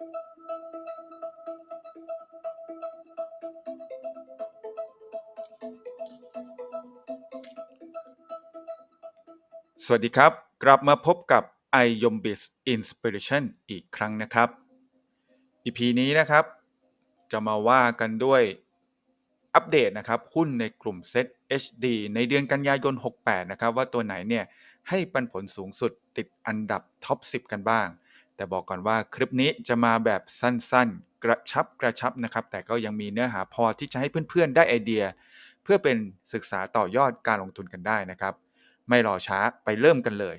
สวัสดีครับ กลับมาพบกับ i y o m b i z Inspiration อีกครั้งนะครับ EP นี้นะครับ จะมาว่ากันด้วยอัปเดตนะครับ หุ้นในกลุ่ม Set HD ในเดือนกันยายน 68 นะครับ ว่าตัวไหนเนี่ยให้ปันผลสูงสุดติดอันดับท็อป 10 กันบ้าง แต่บอกก่อนว่าคลิปนี้จะมาแบบสั้นๆ กระชับกระชับนะครับ แต่ก็ยังมีเนื้อหาพอที่จะให้เพื่อนๆ ได้ไอเดีย เพื่อเป็นศึกษาต่อยอดการลงทุนกันได้นะครับ ไม่รอช้าไปเริ่มกันเลย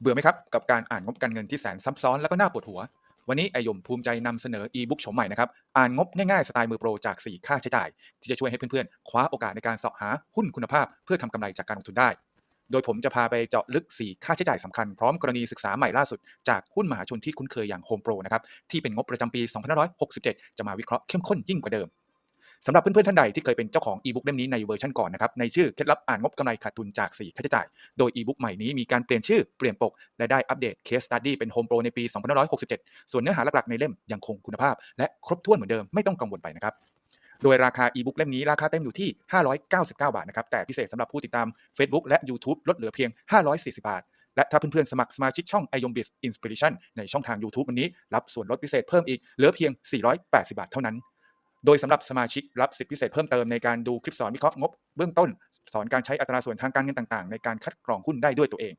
เบื่อไหมครับ กับการอ่านงบการเงินที่แสนซับซ้อนแล้วก็น่าปวดหัว วันนี้ไอยมภูมิใจนำเสนอ e-book โฉมใหม่นะครับ อ่านงบง่ายๆสไตล์มือโปรจาก 4 ค่าใช้จ่าย ที่จะช่วยให้เพื่อนๆ คว้าโอกาสในการเสาะหาหุ้นคุณภาพ เพื่อทำกำไรจากการลงทุนได้ โดยผมจะพาไปเจาะลึก 4 ค่าใช้จ่ายสำคัญ พร้อมกรณีศึกษาใหม่ล่าสุด จากหุ้นมหาชนที่คุ้นเคยอย่าง Home Pro นะครับที่เป็นงบประจำปี 2567 จะมาวิเคราะห์เข้มข้นยิ่งกว่าเดิมสำหรับเพื่อนๆท่านใดที่เคยเป็นเจ้าของอีบุ๊กเล่มนี้ในเวอร์ชันก่อนนะครับในชื่อเคล็ดลับอ่านงบกำไรขาดทุนจาก 4 ค่าใช้จ่าย โดยอีบุ๊กใหม่นี้มีการเปลี่ยนชื่อเปลี่ยนปก และได้อัปเดตเคสตัดดี้เป็นโฮมโปรในปี 2567 ส่วนเนื้อหาหลักๆในเล่มยังคงคุณภาพ และครบถ้วนเหมือนเดิมไม่ต้องกังวลไปนะครับ โดยราคาอีบุ๊กเล่มนี้ราคาเต็มอยู่ที่ 599 บาทนะครับแต่พิเศษสำหรับผู้ติดตาม Facebook และ YouTube ลดเหลือเพียง 540 บาท และถ้าเพื่อนๆสมัครสมาชิกช่อง i y o m b i z Inspiration ในช่องทาง YouTube วันนี้ รับส่วนลดพิเศษเพิ่มอีกเหลือเพียง 480 บาทเท่านั้นโดยสำหรับสมาชิกรับสิทธิพิเศษเพิ่มเติมในการดูคลิปสอนวิเคราะห์งบเบื้องต้น สอนการใช้อัตราส่วนทางการเงินต่างๆ ในการคัดกรองหุ้นได้ด้วยตัวเอง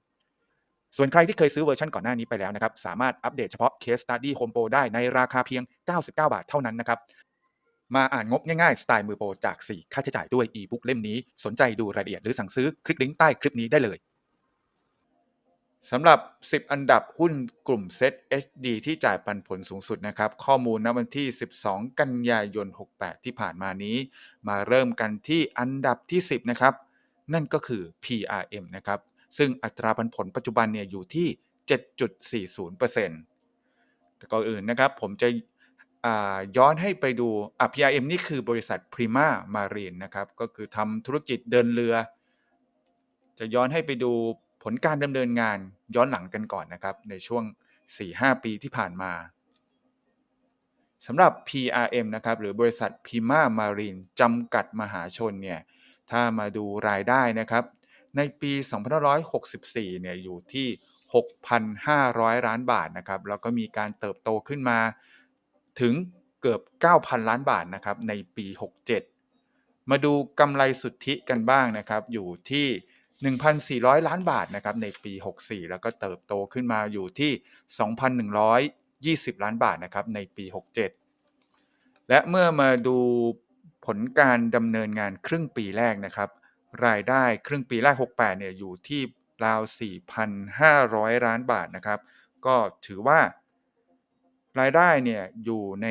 ส่วนใครที่เคยซื้อเวอร์ชันก่อนหน้านี้ไปแล้วนะครับ สามารถอัปเดตเฉพาะ Case Study Home Pro ได้ในราคาเพียง 99 บาทเท่านั้นนะครับ มาอ่านงบง่ายๆ สไตล์มือโปรจาก4ค่าใช้จ่ายด้วย e-book เล่มนี้สนใจดูรายละเอียดหรือสั่งซื้อคลิกลิงก์ใต้คลิปนี้ได้เลยสำหรับ 10 อันดับหุ้นกลุ่ม Set HD ที่จ่ายปันผลสูงสุดนะครับ ข้อมูลณวันที่ 12 กันยายน 68 ที่ผ่านมานี้ มาเริ่มกันที่อันดับที่ 10 นะครับ นั่นก็คือ PRM นะครับ ซึ่งอัตราปันผลปัจจุบันเนี่ยอยู่ที่ 7.40%แต่ก่อนอื่นนะครับ ผมจะ ย้อนให้ไปดู อะ PRM นี่คือบริษัท Prima Marine นะครับ ก็คือทำธุรกิจเดินเรือ จะย้อนให้ไปดูผลการดำเนินงานย้อนหลังกันก่อนนะครับ ในช่วง 4-5 ปีที่ผ่านมาสำหรับ PRM นะครับหรือบริษัท Prima Marine จำกัดมหาชนเนี่ยถ้ามาดูรายได้นะครับ ในปี2564เนี่ยอยู่ที่ 6,500 ล้านบาทนะครับแล้วก็มีการเติบโตขึ้นมา ถึงเกือบ 9,000 ล้านบาทนะครับในปี 67 มาดูกำไรสุทธิกันบ้างนะครับ อยู่ที่ 1,400 ล้านบาทนะครับในปี 64 แล้วก็เติบโตขึ้นมาอยู่ที่ 2,120 ล้านบาทนะครับในปี 67 และเมื่อมาดูผลการดำเนินงานครึ่งปีแรกนะครับ รายได้ครึ่งปีแรก 68 เนี่ยอยู่ที่ราว 4,500 ล้านบาทนะครับ ก็ถือว่า รายได้เนี่ยอยู่ใน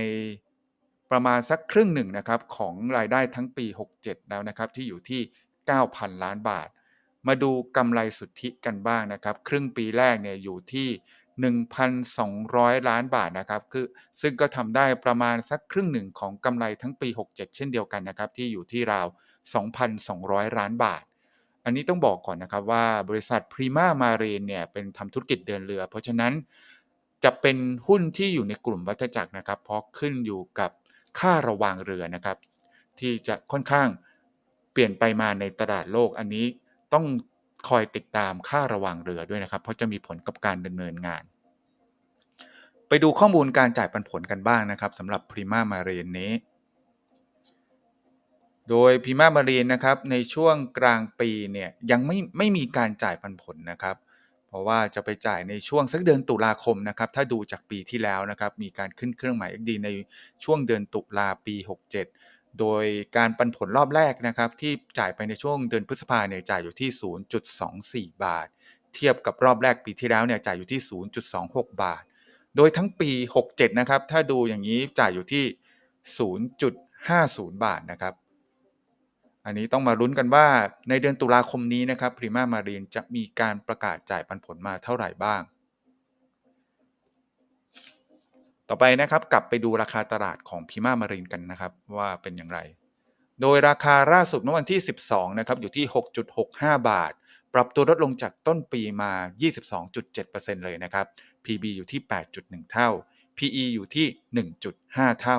ประมาณสักครึ่งหนึ่งนะครับของรายได้ทั้งปี 67 แล้วนะครับที่อยู่ที่ 9,000 ล้านบาท มาดูกำไรสุทธิกันบ้างนะครับครึ่งปีแรกเนี่ยอยู่ที่ 1,200 ล้านบาทนะครับคือซึ่งก็ทำได้ประมาณสักครึ่งหนึ่งของกำไรทั้งปี 67 เช่นเดียวกันนะครับที่อยู่ที่ราว 2,200 ล้านบาทอันนี้ต้องบอกก่อนนะครับว่าบริษัท Prima Marine เนี่ยเป็นทำธุรกิจเดินเรือ เพราะฉะนั้น จะเป็นหุ้นที่อยู่ในกลุ่มวัฏจักรนะครับ เพราะขึ้นอยู่กับค่าระวางเรือนะครับ ที่จะค่อนข้างเปลี่ยนไปมาในตลาดโลกอันนี้ต้องคอยติดตามค่าระวางเรือด้วยนะครับ เพราะจะมีผลกับการดำเนินงาน ไปดูข้อมูลการจ่ายปันผลกันบ้างนะครับสำหรับ Prima Marine นี้ โดย Prima Marine นนะครับในช่วงกลางปีเนี่ยยังไม่ไม่มีการจ่ายปันผลนะครับเราะว่าจะไปจ่ายในช่วงสักเดือนตุลาคมนะครับ ถ้าดูจากปีที่แล้วนะครับ มีการขึ้นเครื่องหมาย XD ในช่วงเดือนตุลาปี 67 โดยการปันผลรอบแรกนะครับ ที่จ่ายไปในช่วงเดือนพฤษภาเนี่ยจ่ายอยู่ที่ 0.24 บาท เทียบกับรอบแรกปีที่แล้วเนี่ยจ่ายอยู่ที่ 0.26 บาท โดยทั้งปี 67 นะครับ ถ้าดูอย่างนี้จ่ายอยู่ที่ 0.50 บาทนะครับ อันนี้ต้องมาลุ้นกันว่าในเดือนตุลาคมนี้นะครับ Prima Marine จะมีการประกาศจ่ายปันผลมาเท่าไหร่บ้าง ต่อไปนะครับกลับไปดูราคาตลาดของ Prima Marine กันนะครับว่าเป็นอย่างไร โดยราคาล่าสุดเมื่อวันที่ 12 นะครับอยู่ที่ 6.65 บาท ปรับตัวลดลงจากต้นปีมา 22.7%เลยนะครับ PB อยู่ที่ 8.1 เท่า PE อยู่ที่ 1.5 เท่า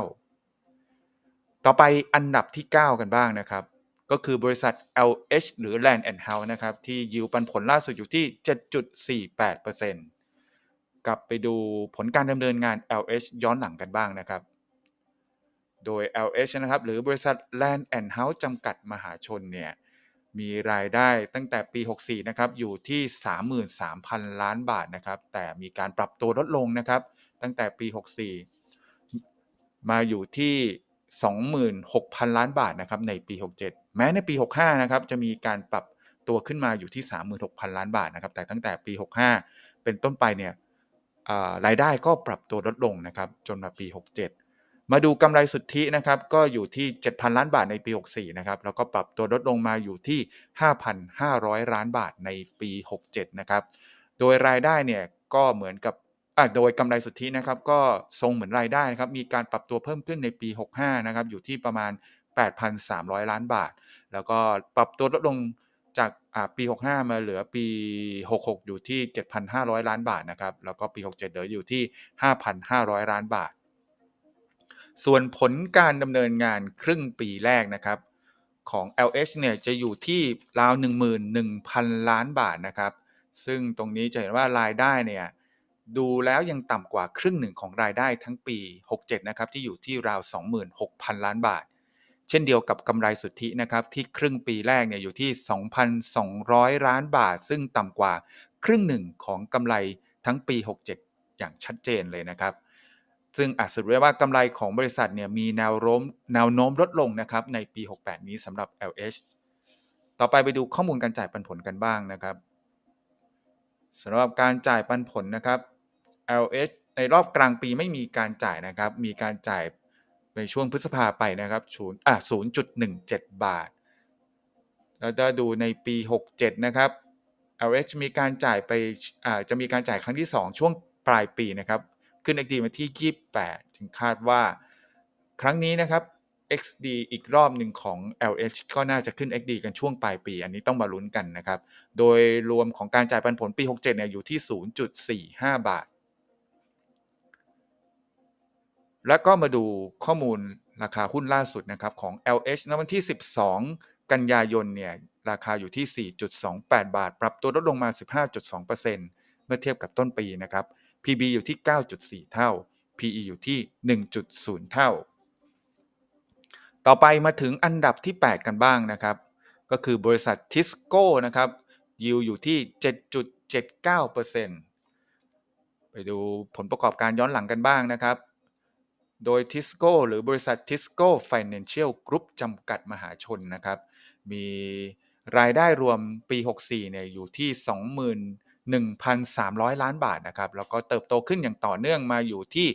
ต่อไปอันดับที่ 9 กันบ้างนะครับ ก็คือบริษัท LH หรือ Land and House นะครับ ที่ยิวปันผลล่าสุดอยู่ที่ 7.48%กลับไปดูผลการดำเนินงาน LH ย้อนหลังกันบ้างนะครับ โดย LH นะครับ หรือบริษัท Land and House จำกัดมหาชนเนี่ย มีรายได้ตั้งแต่ปี 64 นะครับ อยู่ที่ 33,000 ล้านบาทนะครับ แต่มีการปรับตัวลดลงนะครับ ตั้งแต่ปี 64 มาอยู่ที่ 26,000 ล้านบาทนะครับในปี 67 แม้ในปี 65 นะครับจะมีการปรับตัวขึ้นมาอยู่ที่ 36,000 ล้านบาทนะครับแต่ตั้งแต่ปี 65 เป็นต้นไปเนี่ยรายได้ก็ปรับตัวลดลงนะครับจนมาปี 67 มาดูกำไรสุทธินะครับก็อยู่ที่ 7,000 ล้านบาทในปี 64 นะครับแล้วก็ปรับตัวลดลงมาอยู่ที่ 5,500 ล้านบาทในปี 67 นะครับโดยรายได้เนี่ยก็เหมือนกับ โดยกำไรสุทธินะครับก็ทรงเหมือนรายได้นะครับมีการปรับตัวเพิ่มขึ้นในปี 65 นะครับอยู่ที่ประมาณ 8,300 ล้านบาท แล้วก็ปรับตัวลดลงจากปี 65 มาเหลือปี 66 อยู่ที่ 7,500 ล้านบาทนะครับแล้วก็ปี 67 เหลืออยู่ที่ 5,500 ล้านบาท ส่วนผลการดำเนินงานครึ่งปีแรกนะครับของ LH เนี่ยจะอยู่ที่ราว 11,000 ล้านบาทนะครับ ซึ่งตรงนี้จะเห็นว่ารายได้เนี่ย ดูแล้วยังต่ำกว่าครึ่งหนึ่งของรายได้ทั้งปี 67 นะครับ ที่อยู่ที่ราว 26,000 ล้านบาท เช่นเดียวกับกำไรสุทธินะครับ ที่ครึ่งปีแรกเนี่ยอยู่ที่ 2,200 ล้านบาท ซึ่งต่ำกว่าครึ่งหนึ่งของกำไรทั้งปี 67 อย่างชัดเจนเลยนะครับ ซึ่งอาจสรุปได้ว่ากำไรของบริษัทเนี่ยมีแนวโน้มแนวโน้มลดลงนะครับในปี 68 นี้สำหรับ LH ต่อไปไปดูข้อมูลการจ่ายปันผลกันบ้างนะครับสำหรับการจ่ายปันผลนะครับ LH ในรอบกลางปีไม่มีการจ่ายนะครับ มีการจ่ายในช่วงพฤษภาไปนะครับศูนย์อะ0.17บาท แล้วจะดูในปี 67 นะครับ LH มีการจ่ายไปอ่าจะมีการจ่ายครั้งที่ 2 ช่วงปลายปีนะครับ ขึ้น XD มาที่ 28ถึงคาดว่า ครั้งนี้นะครับ XD อีกรอบหนึ่งของ LH ก็น่าจะขึ้น XD กันช่วงปลายปี อันนี้ต้องมาลุ้นกันนะครับ โดยรวมของการจ่ายปันผลปี 67 เนี่ยอยู่ที่ 0.45 บาท แล้วก็มาดูข้อมูลราคาหุ้นล่าสุดนะครับของ LH ในวันที่ 12 กันยายนเนี่ยราคาอยู่ที่ 4.28 บาท ปรับตัวลดลงมา 15.2%เมื่อเทียบกับต้นปีนะครับ PB อยู่ที่ 9.4 เท่า PE อยู่ที่ 1.0 เท่า ต่อไปมาถึงอันดับที่ 8 กันบ้างนะครับ ก็คือบริษัททิสโก้นะครับยิวอยู่ที่ 7.79%ไปดูผลประกอบการย้อนหลังกันบ้างนะครับ โดยทิสโก้หรือบริษัททิสโก้ Financial Group จำกัดมหาชนนะครับ มีรายได้รวมปี 64 เนี่ยอยู่ที่ 21,300 ล้านบาทนะครับ แล้วก็เติบโตขึ้นอย่างต่อเนื่องมาอยู่ที่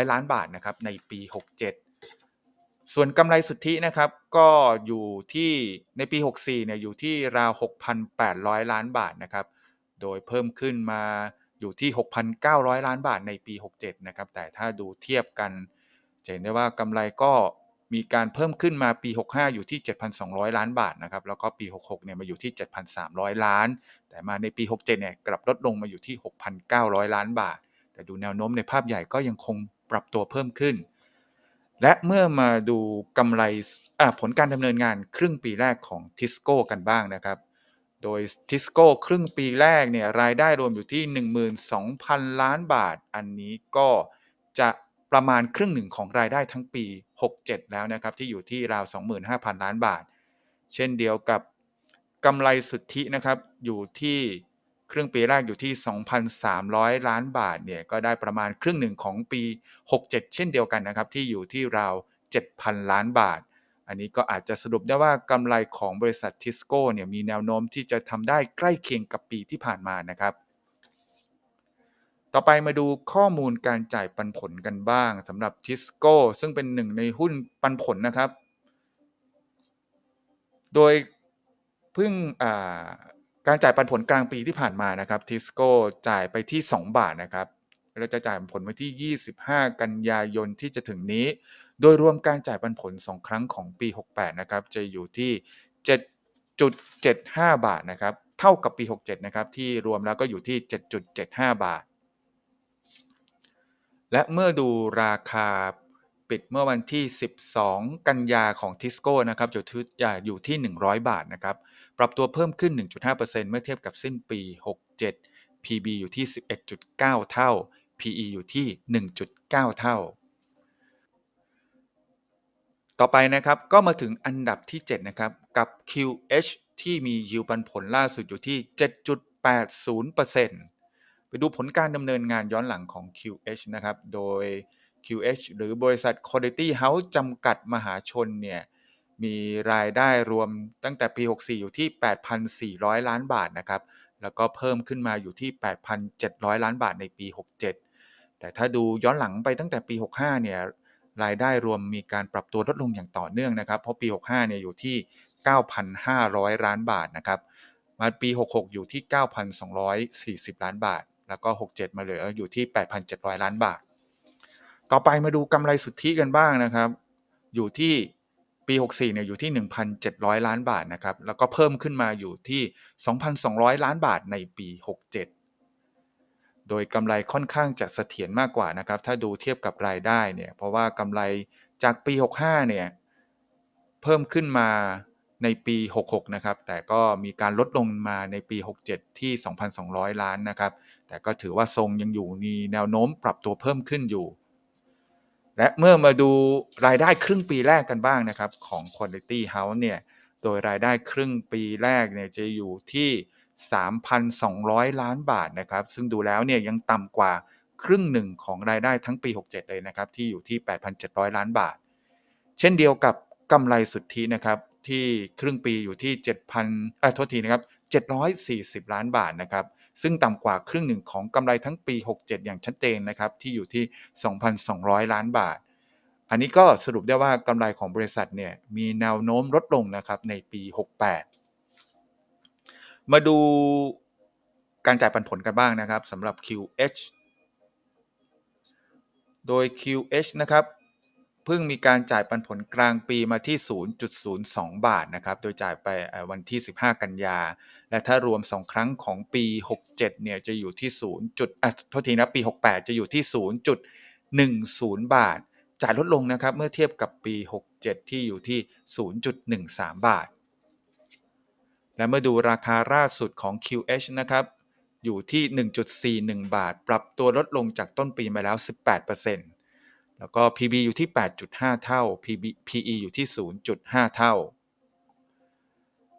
24,800 ล้านบาทนะครับในปี 67 ส่วนกำไรสุทธินะครับก็อยู่ที่ในปี 64 เนี่ยอยู่ที่ราว 6,800 ล้านบาทนะครับ โดยเพิ่มขึ้นมา อยู่ที่ 6,900 ล้านบาทในปี 67 นะครับ แต่ถ้าดูเทียบกันจะเห็นได้ว่ากำไรก็มีการเพิ่มขึ้นมาปี 65 อยู่ที่ 7,200 ล้านบาทนะครับ แล้วก็ปี 66 เนี่ยมาอยู่ที่ 7,300 ล้าน แต่มาในปี 67 เนี่ยกลับลดลงมาอยู่ที่ 6,900 ล้านบาท แต่ดูแนวโน้มในภาพใหญ่ก็ยังคงปรับตัวเพิ่มขึ้น และเมื่อมาดูกำไรผลการดำเนินงานครึ่งปีแรกของทิสโก้กันบ้างนะครับ โดยทิสโก้ครึ่งปีแรกเนี่ยรายได้รวมอยู่ที่ 12,000 ล้านบาท อันนี้ก็จะประมาณครึ่งหนึ่งของรายได้ทั้งปี 67 แล้วนะครับ ที่อยู่ที่ราว 25,000 ล้านบาท เช่นเดียวกับกำไรสุทธินะครับอยู่ที่ครึ่งปีแรกอยู่ที่ 2,300 ล้านบาทเนี่ยก็ได้ประมาณครึ่งหนึ่งของปี 67 เช่นเดียวกันนะครับที่อยู่ที่ราว 7,000 ล้านบาท อันนี้ก็อาจจะสรุปได้ว่ากำไรของบริษัททิสโก้เนี่ยมีแนวโน้มที่จะทำได้ใกล้เคียงกับปีที่ผ่านมานะครับ ต่อไปมาดูข้อมูลการจ่ายปันผลกันบ้างสำหรับทิสโก้ซึ่งเป็นหนึ่งในหุ้นปันผลนะครับ โดยเพิ่งการจ่ายปันผลกลางปีที่ผ่านมานะครับทิสโก้จ่ายไปที่ 2 บาทนะครับเราจะจ่ายผลไปที่ 25 กันยายนที่จะถึงนี้ โดยรวมการจ่ายปันผล 2 ครั้งของปี 68 นะครับ จะอยู่ที่ 7.75 บาทนะครับ เท่ากับปี 67 นะครับ ที่รวมแล้วก็อยู่ที่ 7.75 บาท และเมื่อดูราคาปิดเมื่อวันที่ 12 กันยาของทิสโก้นะครับอยู่ที่อยู่ที่ 100 บาทนะครับ ปรับตัวเพิ่มขึ้น 1.5%เมื่อเทียบกับสิ้นปี 67 PB อยู่ที่ 11.9 เท่า PE อยู่ที่ 1.9 เท่า ต่อไปนะครับก็มาถึงอันดับที่ 7 นะครับ กับ QH ที่มียิวปันผลล่าสุดอยู่ที่ 7.80%ไปดูผลการดำเนินงานย้อนหลังของ QH นะครับ โดย QH หรือบริษัท Quality House จำกัดมหาชนเนี่ยมีรายได้รวมตั้งแต่ปี 64 อยู่ที่ 8,400 ล้านบาทนะครับ แล้วก็เพิ่มขึ้นมาอยู่ที่ 8,700 ล้านบาทในปี 67 แต่ถ้าดูย้อนหลังไปตั้งแต่ปี 65 เนี่ย รายได้รวมมีการปรับตัวลดลงอย่างต่อเนื่องนะครับ เพราะปี 65 เนี่ยอยู่ที่ 9,500 ล้านบาทนะครับ มาปี 66 อยู่ที่ 9,240 ล้านบาท แล้วก็ 67 มาเหลืออยู่ที่ 8,700 ล้านบาท ต่อไปมาดูกำไรสุทธิกันบ้างนะครับ อยู่ที่ปี 64 เนี่ยอยู่ที่ 1,700 ล้านบาทนะครับ แล้วก็เพิ่มขึ้นมาอยู่ที่ 2,200 ล้านบาทในปี 67 โดยกำไรค่อนข้างจะเสถียรมากกว่านะครับ ถ้าดูเทียบกับรายได้เนี่ย เพราะว่ากำไรจากปี 65 เนี่ย เพิ่มขึ้นมาในปี 66 นะครับ แต่ก็มีการลดลงมาในปี 67 ที่ 2,200 ล้านนะครับ แต่ก็ถือว่าทรงยังอยู่มีแนวโน้มปรับตัวเพิ่มขึ้นอยู่ และเมื่อมาดูรายได้ครึ่งปีแรกกันบ้างนะครับ ของ Quality House เนี่ย โดยรายได้ครึ่งปีแรกเนี่ยจะอยู่ที่ 3,200 ล้านบาทนะครับ ซึ่งดูแล้วเนี่ยยังต่ำกว่าครึ่งหนึ่งของรายได้ทั้งปี 67 เลยนะครับ ที่อยู่ที่ 8,700 ล้านบาท เช่นเดียวกับกำไรสุทธินะครับ ที่ครึ่งปีอยู่ที่ 7,000เอ่อโทษทีนะครับ 740 ล้านบาทนะครับ ซึ่งต่ำกว่าครึ่งหนึ่งของกำไรทั้งปี 67 อย่างชัดเจนนะครับ ที่อยู่ที่ 2,200 ล้านบาท อันนี้ก็สรุปได้ว่ากำไรของบริษัทเนี่ยมีแนวโน้มลดลงนะครับในปี 68 มาดูการจ่ายปันผลกันบ้างนะครับสำหรับ QH โดย QH นะครับเพิ่งมีการจ่ายปันผลกลางปีมาที่ 0.02 บาทนะครับ โดยจ่ายไปวันที่ 15 กันยา และถ้ารวม 2 ครั้งของปี 67 เนี่ยจะอยู่ที่ 0. จุดอะโทษทีนะ ปี 68 จะอยู่ที่ 0.10 บาท จ่ายลดลงนะครับ เมื่อเทียบกับปี 67 ที่อยู่ที่ 0.13 บาท และเมื่อดูราคาล่าสุดของ QH นะครับ อยู่ที่ 1.41 บาท ปรับตัวลดลงจากต้นปีมาแล้ว 18%แล้วก็ PB อยู่ที่ 8.5 เท่า PB PE อยู่ที่ 0.5 เท่า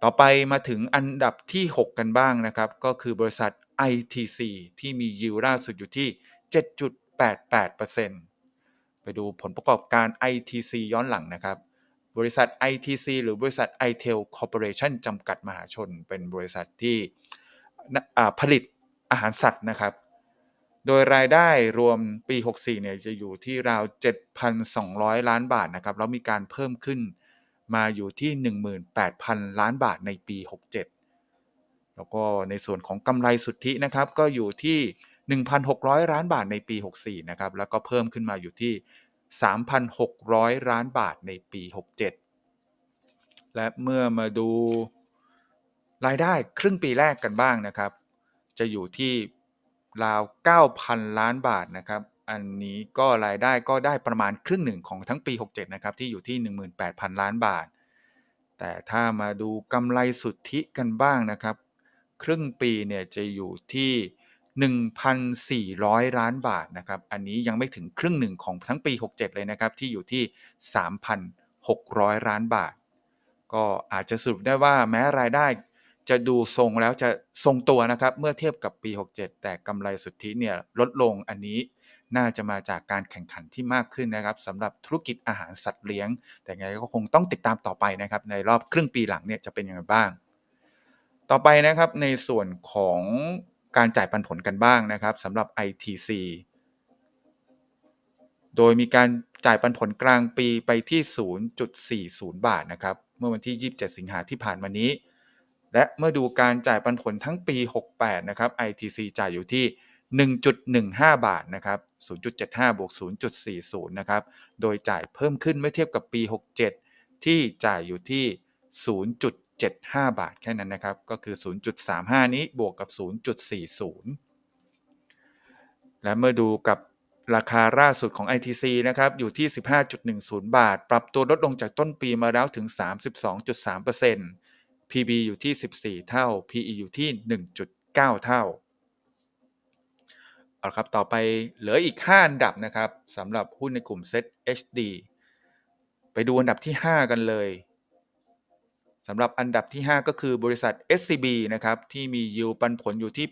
ต่อไปมาถึงอันดับที่ 6 กันบ้างนะครับ ก็คือบริษัท ITC ที่มียิวล่าสุดอยู่ที่ 7.88%ไปดูผลประกอบการ ITC ย้อนหลังนะครับ บริษัท ITC หรือบริษัท iTel Corporation จำกัดมหาชน เป็นบริษัทที่ผลิตอาหารสัตว์นะครับ โดยรายได้รวมปี 64 เนี่ยจะอยู่ที่ราว 7,200 ล้านบาทนะครับ แล้วมีการเพิ่มขึ้นมาอยู่ที่ 18,000 ล้านบาทในปี 67 แล้วก็ในส่วนของกำไรสุทธินะครับ ก็อยู่ที่ 1,600 ล้านบาทในปี 64 นะครับ แล้วก็เพิ่มขึ้นมาอยู่ที่ 3,600 ล้านบาทในปี 67 และเมื่อมาดูรายได้ครึ่งปีแรกกันบ้างนะครับ จะอยู่ที่ราว 9,000 ล้านบาทนะครับ อันนี้ก็รายได้ก็ได้ประมาณครึ่งหนึ่งของทั้งปี 67 นะครับ ที่อยู่ที่ 18,000 ล้านบาท แต่ถ้ามาดูกำไรสุทธิกันบ้างนะครับ ครึ่งปีเนี่ยจะอยู่ที่ 1,400 ล้านบาทนะครับ อันนี้ยังไม่ถึงครึ่งหนึ่งของทั้งปี 67 เลยนะครับ ที่อยู่ที่ 3,600 ล้านบาท ก็อาจจะสรุปได้ว่าแม้รายได้จะดูทรงแล้วจะทรงตัวนะครับ เมื่อเทียบกับปี 67 แต่กำไรสุทธิเนี่ยลดลงอันนี้น่าจะมาจากการแข่งขันที่มากขึ้นนะครับสำหรับธุรกิจอาหารสัตว์เลี้ยง แต่ไงก็คงต้องติดตามต่อไปนะครับ ในรอบครึ่งปีหลังเนี่ยจะเป็นยังไงบ้าง ต่อไปนะครับในส่วนของ การจ่ายปันผลกันบ้างนะครับสำหรับ ITC โดยมีการจ่ายปันผลกลางปีไปที่ 0.40 บาทนะครับ เมื่อวันที่ 27 สิงหาที่ผ่านมานี้ และเมื่อดูการจ่ายปันผลทั้งปี 68 นะครับ ITC จ่ายอยู่ที่ 1.15 บาทนะครับ 0.75 บวก 0.40 นะครับ โดยจ่ายเพิ่มขึ้นเมื่อเทียบกับปี 67 ที่จ่ายอยู่ที่ 0.75 บาทแค่นั้นนะครับ ก็คือ 0.35 นี้บวกกับ 0.40 และเมื่อดูกับราคาล่าสุดของ ITC นะครับ อยู่ที่ 15.10 บาท ปรับตัวลดลงจากต้นปีมาแล้วถึง 32.3% PB อยู่ที่ 14 เท่า PE อยู่ที่ 1.9 เท่า เอาครับ ต่อไปเหลืออีก 5 อันดับนะครับสำหรับหุ้นในกลุ่ม Set HD ไปดูอันดับที่ 5 กันเลย สำหรับอันดับที่ 5 ก็คือบริษัท SCB นะครับ ที่มียิวปันผลอยู่ที่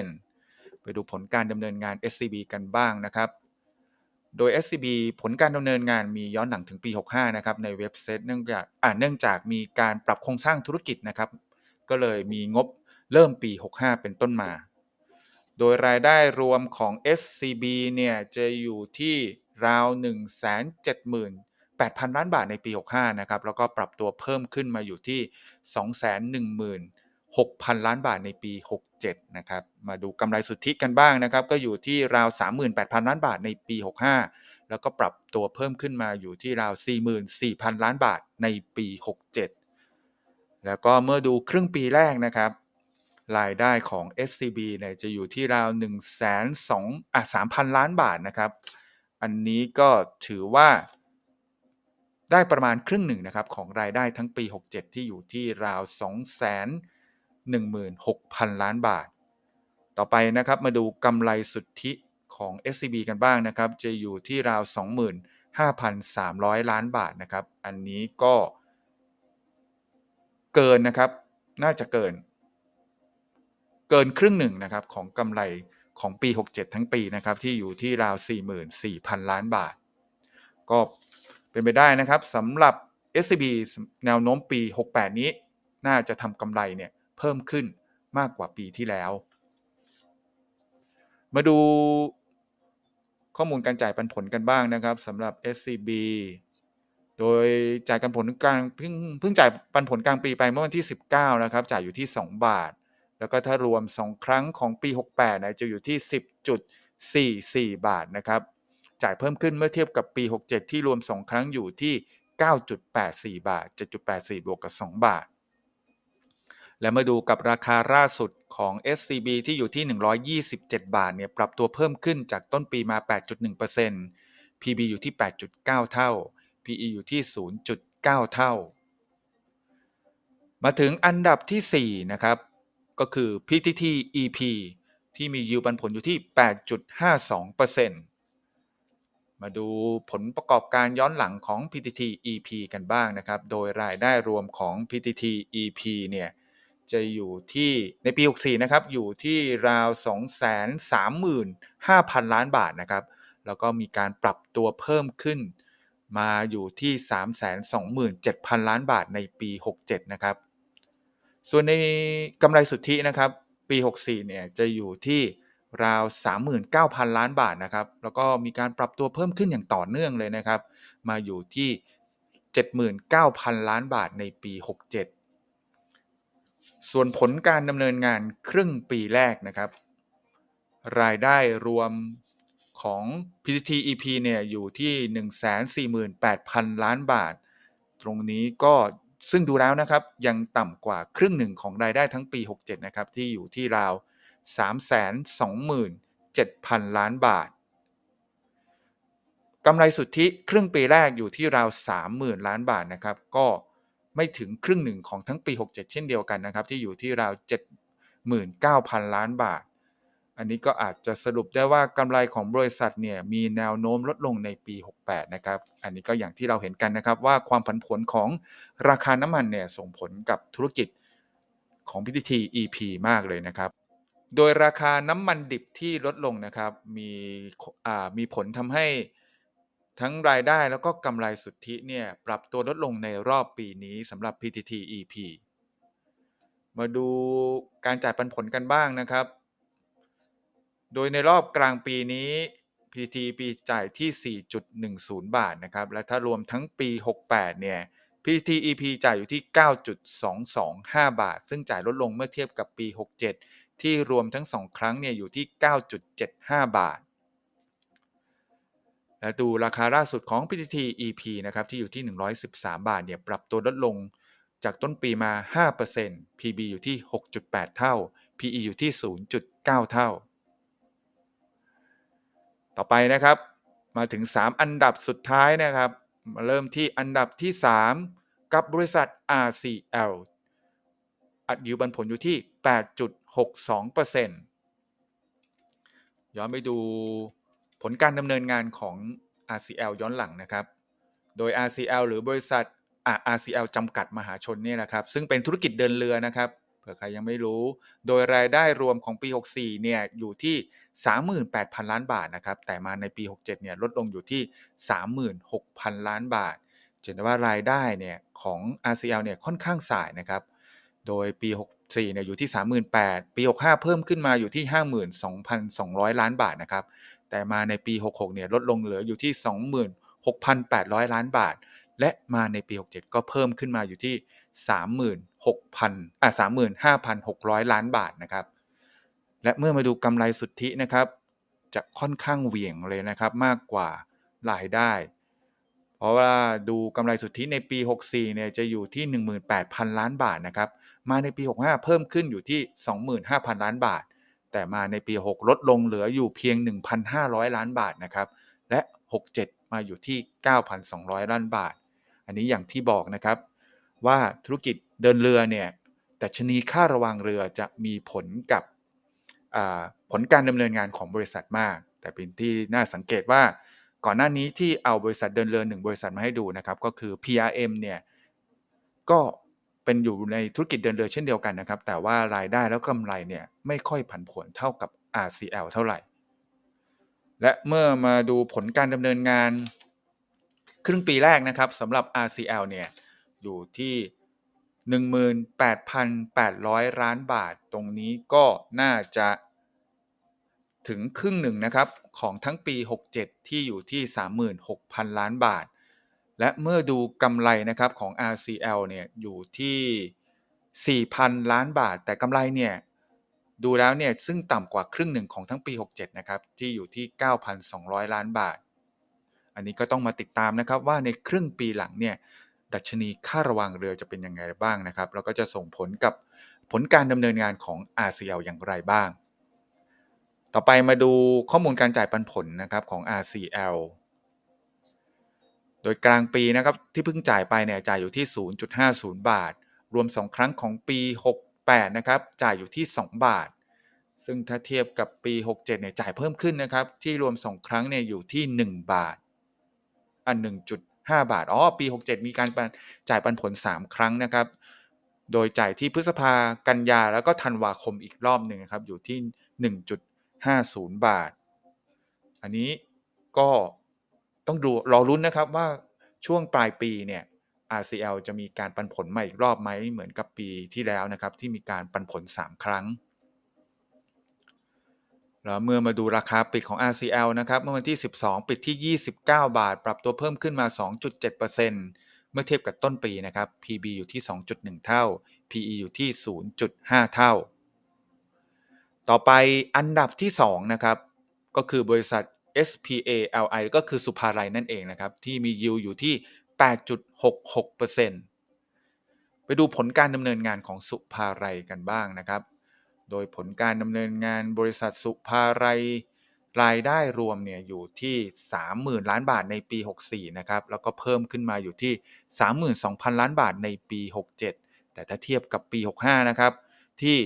8.22%ไปดูผลการดำเนินงาน SCB กันบ้างนะครับ โดย SCB ผลการดำเนินงานมีย้อนหลังถึงปี 65 นะครับ ในเว็บไซต์เนื่องจากอ่าเนื่องจากมีการปรับโครงสร้างธุรกิจนะครับ ก็เลยมีงบเริ่มปี 65 เป็นต้นมา โดยรายได้รวมของ SCB เนี่ยจะอยู่ที่ราว 170,000 170,800 ล้านบาทในปี 65 นะครับ แล้วก็ปรับตัวเพิ่มขึ้นมาอยู่ที่ 216,000 ล้านบาทในปี 67 นะครับ มาดูกำไรสุทธิกันบ้างนะครับ ก็อยู่ที่ราว 38,000 ล้านบาทในปี 65 แล้วก็ปรับตัวเพิ่มขึ้นมาอยู่ที่ราว 44,000 ล้านบาทในปี 67 แล้วก็เมื่อดูครึ่งปีแรกนะครับรายได้ของ SCB เนี่ยจะอยู่ที่ราว1 2 0 0อะ3,000ล้านบาทนะครับ อันนี้ก็ถือว่า ได้ประมาณครึ่งหนึ่งนะครับของรายได้ทั้งปี 67 ที่อยู่ที่ราว 216,000 ล้านบาท ต่อไปนะครับมาดูกำไรสุทธิของ SCB กันบ้างนะครับ จะอยู่ที่ราว 25,300 ล้านบาทนะครับ อันนี้ก็เกินนะครับ น่าจะเกิน เกินครึ่งหนึ่งนะครับของกำไรของปี 67 ทั้งปีนะครับที่อยู่ที่ราว 44,000 ล้านบาท ก็ เป็นไปได้นะครับสำหรับ SCB แนวโน้มปี 68 นี้ น่าจะทำกำไรเนี่ยเพิ่มขึ้นมากกว่าปีที่แล้ว มาดูข้อมูลการจ่ายปันผลกันบ้างนะครับสำหรับ SCB โดยจ่ายกันผลกลางเพิ่งเพิ่งจ่ายปันผลกลางปีไปเมื่อวันที่ 19 นะครับ จ่ายอยู่ที่ 2 บาท แล้วก็ถ้ารวม 2 ครั้งของปี 68นะจะอยู่ที่ 10.44 บาทนะครับ จ่ายเพิ่มขึ้นเมื่อเทียบกับปี 67 ที่รวม 2 ครั้งอยู่ที่ 9.84 บาท 7.84 บวกกับ 2 บาท และมาดูกับราคาล่าสุดของ SCB ที่อยู่ที่ 127 บาทเนี่ยปรับตัวเพิ่มขึ้นจากต้นปีมา 8.1% PB อยู่ที่ 8.9 เท่า PE อยู่ที่ 0.9 เท่า มาถึงอันดับที่ 4 นะครับ ก็คือ PTT EP ที่มียิวปันผลอยู่ที่ 8.52% มาดูผลประกอบการย้อนหลังของ PTT EP กันบ้างนะครับ โดยรายได้รวมของ PTT EP เนี่ยจะอยู่ที่ในปี 64 นะครับ อยู่ที่ราว 235,000 ล้านบาทนะครับ แล้วก็มีการปรับตัวเพิ่มขึ้น มาอยู่ที่ 327,000 ล้านบาทในปี 67 นะครับ ส่วนในกำไรสุทธินะครับ ปี 64 เนี่ยจะอยู่ที่ ราว 39,000 ล้านบาทนะครับ แล้วก็มีการปรับตัวเพิ่มขึ้นอย่างต่อเนื่องเลยนะครับ มาอยู่ที่ 79,000 ล้านบาทในปี 67 ส่วนผลการดำเนินงานครึ่งปีแรกนะครับ รายได้รวมของ PTT EP เนี่ยอยู่ที่ 148,000 ล้านบาท ตรงนี้ก็ซึ่งดูแล้วนะครับยังต่ำกว่าครึ่งหนึ่งของรายได้ทั้งปี 67 นะครับ ที่อยู่ที่ราว 327,000 ล้านบาทกำไรสุทธิครึ่งปีแรกอยู่ที่ราว 30,000 ล้านบาทนะครับ ก็ไม่ถึงครึ่งหนึ่งของทั้งปี 67 เช่นเดียวกันนะครับ ที่อยู่ที่ราว 79,000 ล้านบาท อันนี้ก็อาจจะสรุปได้ว่ากำไรของบริษัทเนี่ยมีแนวโน้มลดลงในปี 68 นะครับ อันนี้ก็อย่างที่เราเห็นกันนะครับว่าความผันผวนของราคาน้ำมันเนี่ยส่งผลกับธุรกิจของ PTT EP มากเลยนะครับ โดยราคาน้ำมันดิบที่ลดลงนะครับมีมีผลทำให้ทั้งรายได้แล้วก็กำไรสุทธิเนี่ยปรับตัวลดลงในรอบปีนี้สำหรับ PTT EP มาดูการจ่ายปันผลกันบ้างนะครับ โดยในรอบกลางปีนี้ PT ปีจ่ายที่ 4.10 บาทนะครับ และถ้ารวมทั้งปี 68 เนี่ย PT EP จ่ายอยู่ที่ 9.225 บาท ซึ่งจ่ายลดลงเมื่อเทียบกับปี 67 ที่รวมทั้ง 2 ครั้งเนี่ยอยู่ที่ 9.75 บาท และดูราคาล่าสุดของ PTT EP นะครับที่อยู่ที่ 113 บาทเนี่ยปรับตัวลดลงจากต้นปีมา 5% PB อยู่ที่ 6.8 เท่า PE อยู่ที่ 0.9 เท่า ต่อไปนะครับ มาถึง 3 อันดับสุดท้ายนะครับ มาเริ่มที่อันดับที่ 3 กับบริษัท RCL อัดยิวปันผลอยู่ที่ 8.62%ย้อนไปดูผลการดำเนินงานของ RCL ย้อนหลังนะครับ โดย RCL หรือบริษัท RCL จำกัดมหาชนเนี่ยนะครับ ซึ่งเป็นธุรกิจเดินเรือนะครับเผื่อใครยังไม่รู้ โดยรายได้รวมของปี 64 เนี่ยอยู่ที่ 38,000 ล้านบาทนะครับ แต่มาในปี 67 เนี่ยลดลงอยู่ที่ 36,000 ล้านบาทเห็นว่ารายได้เนี่ยของ RCL เนี่ยค่อนข้างสายนะครับ โดยปี 64เนี่ยอยู่ที่ 38,000ปี65 เพิ่มขึ้นมาอยู่ที่ 52,200 ล้านบาทนะครับ แต่มาในปี 66เนี่ยลดลงเหลืออยู่ที่ 26,800 ล้านบาท และมาในปี 67 ก็เพิ่มขึ้นมาอยู่ที่ 36,000อะ35,600 ล้านบาทนะครับ และเมื่อมาดูกำไรสุทธินะครับ จะค่อนข้างเหวี่ยงเลยนะครับมากกว่ารายได้เพราะว่าดูกำไรสุทธิในปี 64 เนี่ยจะอยู่ที่ 18,000 ล้านบาทนะครับ มาในปี 65 เพิ่มขึ้นอยู่ที่ 25,000 ล้านบาท แต่มาในปี 6 ลดลงเหลืออยู่เพียง 1,500 ล้านบาทนะครับ และ 67 มาอยู่ที่ 9,200 ล้านบาท อันนี้อย่างที่บอกนะครับ ว่าธุรกิจเดินเรือเนี่ยแต่ชนีค่าระวังเรือจะมีผลกับผลการดำเนินงานของบริษัทมาก แต่เป็นที่น่าสังเกตว่าก่อนหน้านี้ที่เอาบริษัทเดินเรือหนึ่งบริษัทมาให้ดูนะครับ ก็คือ PRM เนี่ยก็ เป็นอยู่ในธุรกิจเดินเรือเช่นเดียวกันนะครับ แต่ว่ารายได้แล้วกำไรเนี่ยไม่ค่อยผันผวนเท่ากับ RCL เท่าไหร่ และเมื่อมาดูผลการดำเนินงาน ครึ่งปีแรกนะครับสำหรับ RCL เนี่ยอยู่ที่18,800 ล้านบาท ตรงนี้ก็น่าจะถึงครึ่งหนึ่งนะครับ ของทั้งปี 67 ที่อยู่ที่ 36,000 ล้านบาท และเมื่อดูกำไรนะครับของ RCL เนี่ยอยู่ที่ 4,000 ล้านบาท แต่กำไรเนี่ยดูแล้วเนี่ยซึ่งต่ำกว่าครึ่งหนึ่งของทั้งปี 67 นะครับ ที่อยู่ที่ 9,200 ล้านบาท อันนี้ก็ต้องมาติดตามนะครับว่าในครึ่งปีหลังเนี่ยดัชนีค่าระวังเรือจะเป็นยังไงบ้างนะครับ แล้วก็จะส่งผลกับผลการดำเนินงานของ RCL อย่างไรบ้าง ต่อไปมาดูข้อมูลการจ่ายปันผลนะครับของ RCL โดยกลางปีนะครับที่เพิ่งจ่ายไปเนี่ยจ่ายอยู่ที่ 0.50 บาท รวม 2 ครั้งของปี 68 นะครับ จ่ายอยู่ที่ 2 บาท ซึ่งถ้าเทียบกับปี 67 เนี่ยจ่ายเพิ่มขึ้นนะครับ ที่รวม 2 ครั้งเนี่ยอยู่ที่ 1 บาทอัน1.5 บาท อ๋อ ปี 67 มีการจ่ายปันผล 3 ครั้งนะครับ โดยจ่ายที่พฤษภากันยาแล้วก็ธันวาคมอีกรอบหนึ่งนะครับ อยู่ที่ 1.50 บาท อันนี้ก็ ต้องดูรอรุ้นนะครับว่าช่วงปลายปีเนี่ย RCL จะมีการปันผลใหม่อีกรอบไหมเหมือนกับปีที่แล้วนะครับ ที่มีการปันผล 3 ครั้งแล้วเมื่อมาดูราคาปิดของ RCL นะครับ เมื่อวันที่ 12 ปิดที่ 29 บาท ปรับตัวเพิ่มขึ้นมา 2.7%เมื่อเทียบกับต้นปีนะครับ PB อยู่ที่ 2.1 เท่า PE อยู่ที่ 0.5 เท่า ต่อไปอันดับที่ 2 นะครับ ก็คือบริษัท SPA LI ก็คือสุภาลัยนั่นเองนะครับ ที่มียิวอยู่ที่ 8.66%ไปดูผลการดำเนินงานของสุภาลัยกันบ้างนะครับ โดยผลการดำเนินงานบริษัทสุภาลัยรายได้รวมเนี่ยอยู่ที่ 30,000 ล้านบาทในปี 64 นะครับ แล้วก็เพิ่มขึ้นมาอยู่ที่ 32,000 ล้านบาทในปี 67 แต่ถ้าเทียบกับปี 65 นะครับ ที่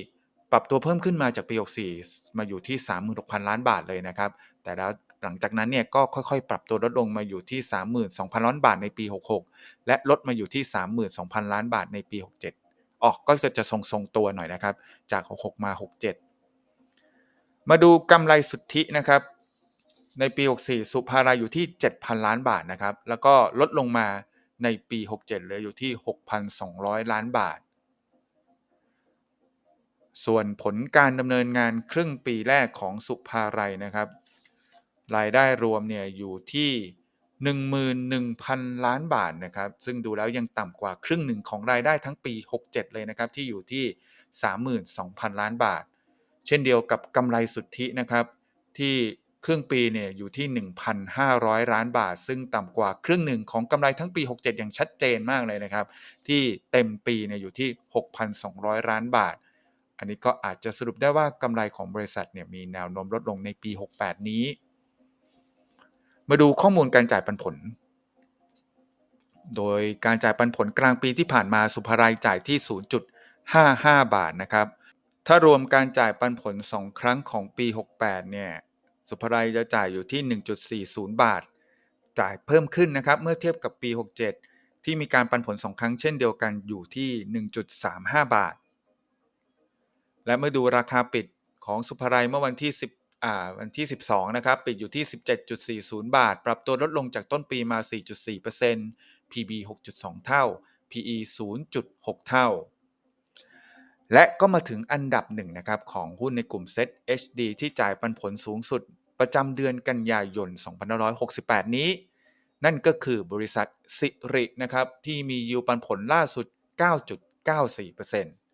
ปรับตัวเพิ่มขึ้นมาจากปี 64 มาอยู่ที่ 36,000 ล้านบาทเลยนะครับ แต่แล้ว หลังจากนั้นเนี่ยก็ค่อยๆ ปรับตัวลดลงมาอยู่ที่ 32,000 ล้านบาทในปี 66 และลดมาอยู่ที่ 32,000 ล้านบาทในปี 67 ออกก็จะทรงๆตัวหน่อยนะครับ จาก 66 มา 67 มาดูกำไรสุทธินะครับ ในปี 64 สุภาราอยู่ที่ 7,000 ล้านบาทนะครับ แล้วก็ลดลงมาในปี 67เหลืออยู่ที่ 6,200 ล้านบาทส่วนผลการดำเนินงานครึ่งปีแรกของสุภาลัยนะครับ รายได้รวมเนี่ยอยู่ที่ 11,000 ล้านบาทนะครับ ซึ่งดูแล้วยังต่ำกว่าครึ่งหนึ่งของรายได้ทั้งปี 67 เลยนะครับ ที่อยู่ที่ 32,000 ล้านบาท เช่นเดียวกับกำไรสุทธินะครับ ที่ครึ่งปีเนี่ยอยู่ที่ 1,500 ล้านบาท ซึ่งต่ำกว่าครึ่งหนึ่งของกำไรทั้งปี 67 อย่างชัดเจนมากเลยนะครับ ที่เต็มปีเนี่ยอยู่ที่ 6,200 ล้านบาท อันนี้ก็อาจจะสรุปได้ว่ากำไรของบริษัทเนี่ยมีแนวโน้มลดลงในปี 68 นี้ มาดูข้อมูลการจ่ายปันผล โดยการจ่ายปันผลกลางปีที่ผ่านมาสุภารายจ่ายที่ 0.55 บาทนะครับ ถ้ารวมการจ่ายปันผล 2 ครั้งของปี 68 เนี่ย สุภารายจะจ่ายอยู่ที่ 1.40 บาท จ่ายเพิ่มขึ้นนะครับเมื่อเทียบกับปี 67 ที่มีการปันผล 2 ครั้งเช่นเดียวกันอยู่ที่ 1.35 บาท และเมื่อดูราคาปิดของสุภารายเมื่อวันที่ 10 อ่าวันที่ 12 นะครับ ปิดอยู่ที่ 17.40 บาท ปรับตัวลดลงจากต้นปีมา 4.4% PB 6.2 เท่า PE 0.6 เท่า และก็มาถึงอันดับหนึ่งนะครับ ของหุ้นในกลุ่ม Set HD ที่จ่ายปันผลสูงสุด ประจำเดือนกันยายน 2568 นี้ นั่นก็คือบริษัทสิรินะครับ ที่มียิวปันผลล่าสุด 9.94%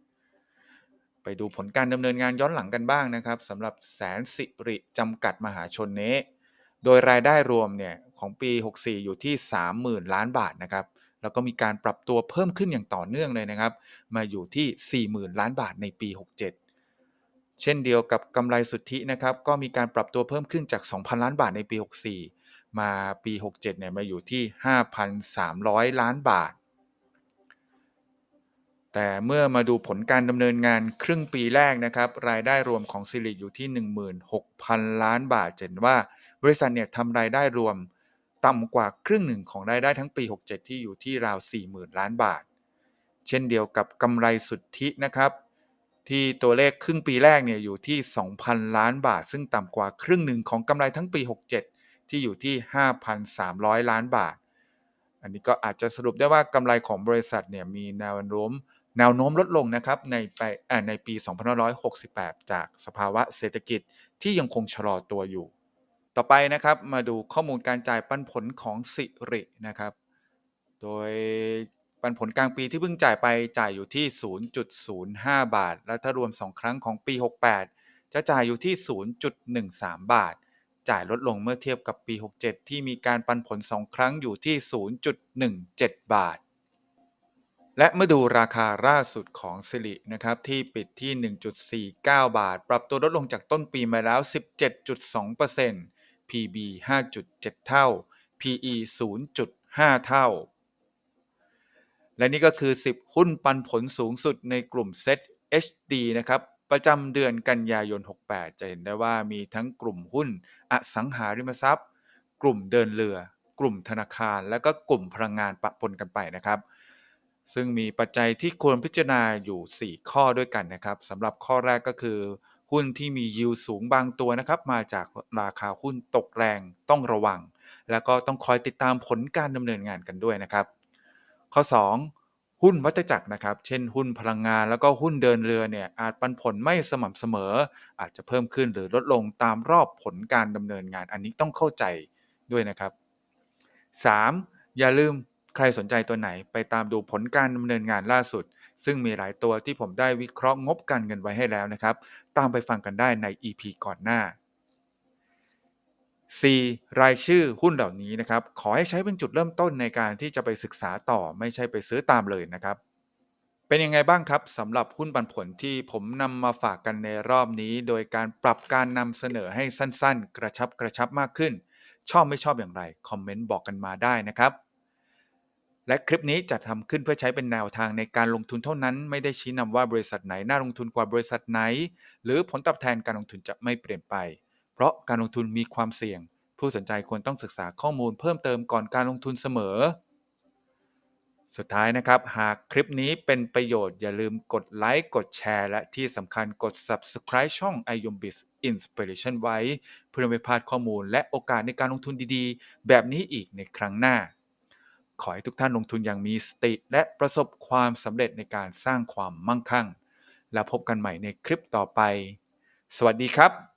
ไปดูผลการดำเนินงานย้อนหลังกันบ้างนะครับสำหรับแสนสิริจำกัดมหาชนเน้โดยรายได้รวมเนี่ยของปี 64 อยู่ที่ 30,000 ล้านบาทนะครับ แล้วก็มีการปรับตัวเพิ่มขึ้นอย่างต่อเนื่องเลยนะครับ มาอยู่ที่ 40,000 ล้านบาทในปี 67 เช่นเดียวกับกำไรสุทธินะครับ ก็มีการปรับตัวเพิ่มขึ้นจาก 2,000 ล้านบาทในปี 64 มาปี 67 เนี่ยมาอยู่ที่ 5,300 ล้านบาท แต่เมื่อมาดูผลการดำเนินงานครึ่งปีแรกนะครับ รายได้รวมของซิลิอยู่ที่ 16,000 ล้านบาทเห็นว่า บริษัทเนี่ยทำรายได้รวมต่ำกว่าครึ่งหนึ่งของรายได้ทั้งปี 67 ที่อยู่ที่ราว 40,000 ล้านบาท เช่นเดียวกับกำไรสุทธินะครับ ที่ตัวเลขครึ่งปีแรกเนี่ยอยู่ที่ 2,000 ล้านบาท ซึ่งต่ำกว่าครึ่งหนึ่งของกำไรทั้งปี 67 ที่อยู่ที่ 5,300 ล้านบาท อันนี้ก็อาจจะสรุปได้ว่ากำไรของบริษัทเนี่ยมีแนวโน้ม แนวโน้มลดลงนะครับในปีในปี 2568 จากสภาวะเศรษฐกิจที่ยังคงชะลอตัวอยู่ ต่อไปนะครับมาดูข้อมูลการจ่ายปันผลของสิรินะครับ โดยปันผลกลางปีที่เพิ่งจ่ายไปจ่ายอยู่ที่ 0.05 บาท และถ้ารวม 2 ครั้งของปี 68 จะจ่ายอยู่ที่ 0.13 บาท จ่ายลดลงเมื่อเทียบกับปี 67 ที่มีการปันผล 2 ครั้งอยู่ที่ 0.17 บาท และเมื่อดูราคาล่าสุดของสิรินะครับที่ปิดที่ 1.49 บาท ปรับตัวลดลงจากต้นปีมาแล้ว 17.2% PB 5.7 เท่า PE 0.5 เท่า และนี่ก็คือ 10 หุ้นปันผลสูงสุดในกลุ่ม Set HD นะครับประจำเดือนกันยายน 68 จะเห็นได้ว่ามีทั้งกลุ่มหุ้นอสังหาริมทรัพย์ กลุ่มเดินเรือ กลุ่มธนาคาร และก็กลุ่มพลังงานปะปนกันไปนะครับ ซึ่งมีปัจจัยที่ควรพิจารณาอยู่ 4 ข้อด้วยกันนะครับสำหรับข้อแรกก็คือ หุ้นที่มียิวสูงบางตัวนะครับ มาจากราคาหุ้นตกแรงต้องระวัง แล้วก็ต้องคอยติดตามผลการดำเนินงานกันด้วยนะครับ ข้อ 2 หุ้นวัฏจักรนะครับ เช่น หุ้นพลังงานแล้วก็หุ้นเดินเรือเนี่ยอาจปันผลไม่สม่ำเสมอ อาจจะเพิ่มขึ้นหรือลดลงตามรอบผลการดำเนินงาน อันนี้ต้องเข้าใจด้วยนะครับ 3. อย่าลืม ใครสนใจตัวไหนไปตามดูผลการดำเนินงานล่าสุด ซึ่งมีหลายตัวที่ผมได้วิเคราะห์งบการเงินไว้ให้แล้วนะครับ ตามไปฟังกันได้ใน EP ก่อนหน้า 4. รายชื่อหุ้นเหล่านี้นะครับ ขอให้ใช้เป็นจุดเริ่มต้นในการที่จะไปศึกษาต่อไม่ใช่ไปซื้อตามเลยนะครับ เป็นยังไงบ้างครับสำหรับหุ้นปันผลที่ผมนำมาฝากกันในรอบนี้ โดยการปรับการนำเสนอให้สั้นๆ กระชับกระชับมากขึ้น ชอบไม่ชอบอย่างไรคอมเมนต์บอกกันมาได้นะครับ และคลิปนี้จะทำขึ้นเพื่อใช้เป็นแนวทางในการลงทุนเท่านั้น ไม่ได้ชี้นำว่าบริษัทไหนน่าลงทุนกว่าบริษัทไหน หรือผลตอบแทนการลงทุนจะไม่เปลี่ยนไป เพราะการลงทุนมีความเสี่ยง ผู้สนใจควรต้องศึกษาข้อมูลเพิ่มเติมก่อนการลงทุนเสมอ สุดท้ายนะครับ หากคลิปนี้เป็นประโยชน์อย่าลืมกดไลค์กดแชร์ และที่สำคัญกด subscribe ช่อง i y o m b i z Inspiration ไว้ เพื่อไม่พลาดข้อมูลและโอกาสในการลงทุนดีๆ แบบนี้อีกในครั้งหน้า ขอให้ทุกท่านลงทุนอย่างมีสติ และประสบความสำเร็จในการสร้างความมั่งคั่ง แล้วพบกันใหม่ในคลิปต่อไป สวัสดีครับ